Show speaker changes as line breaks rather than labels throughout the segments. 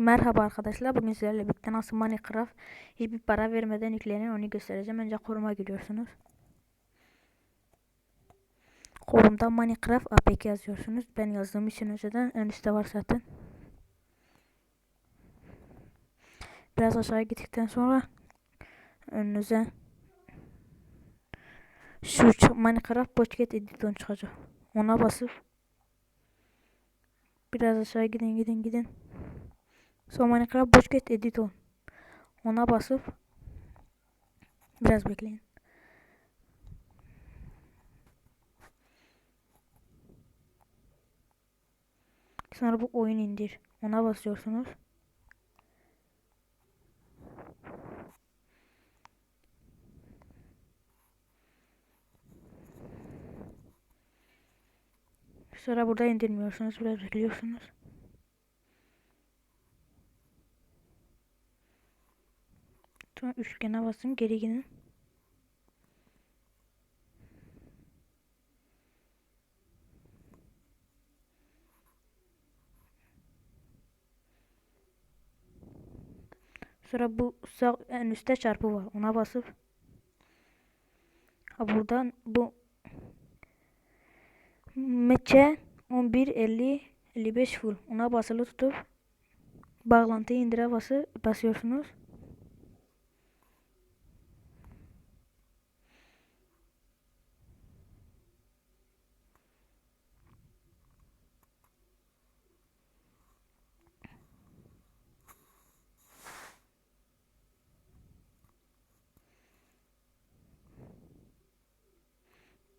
Merhaba arkadaşlar. Bugün sizlerle birlikte nasıl Minecraft hiçbir para vermeden yüklenir onu göstereceğim. Önce koruma giriyorsunuz. Korumda Minecraft APK yazıyorsunuz. Ben yazdığım için önceden en üstte var zaten. Biraz aşağı gittikten sonra önünüze şu Minecraft Pocket Edition çıkacak. Ona basıp biraz aşağı gidin gidin gidin. Sonra Minecraft Pocket Edition. Ona basıp biraz bekleyin. Sonra bu oyun indir. Ona basıyorsunuz. Sonra burada indirmiyorsunuz. Biraz bekliyorsunuz. Sonra üçgene basın. Geri gidin. Sonra bu sağ en üstte çarpı var. Ona basıp ha buradan bu meçe 11 50 55 full. Ona basılı tutup bağlantıyı indire bası basıyorsunuz.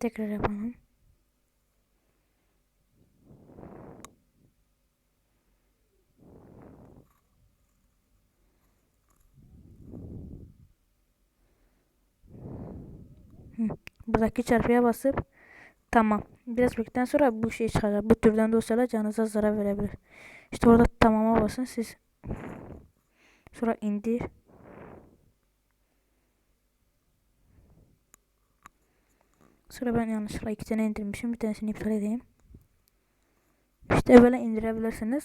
Tekrar yapalım. Hı. Buradaki çarpıya basıp tamam. Biraz bekledikten sonra bu şey çıkacak. Bu türden dosyalar canınıza zarar verebilir. İşte orada tamama basın siz. Sonra indir. Sonra ben yanlışlıkla iki tane indirmişim. Bir tanesini iptal edeyim. İşte böyle indirebilirsiniz.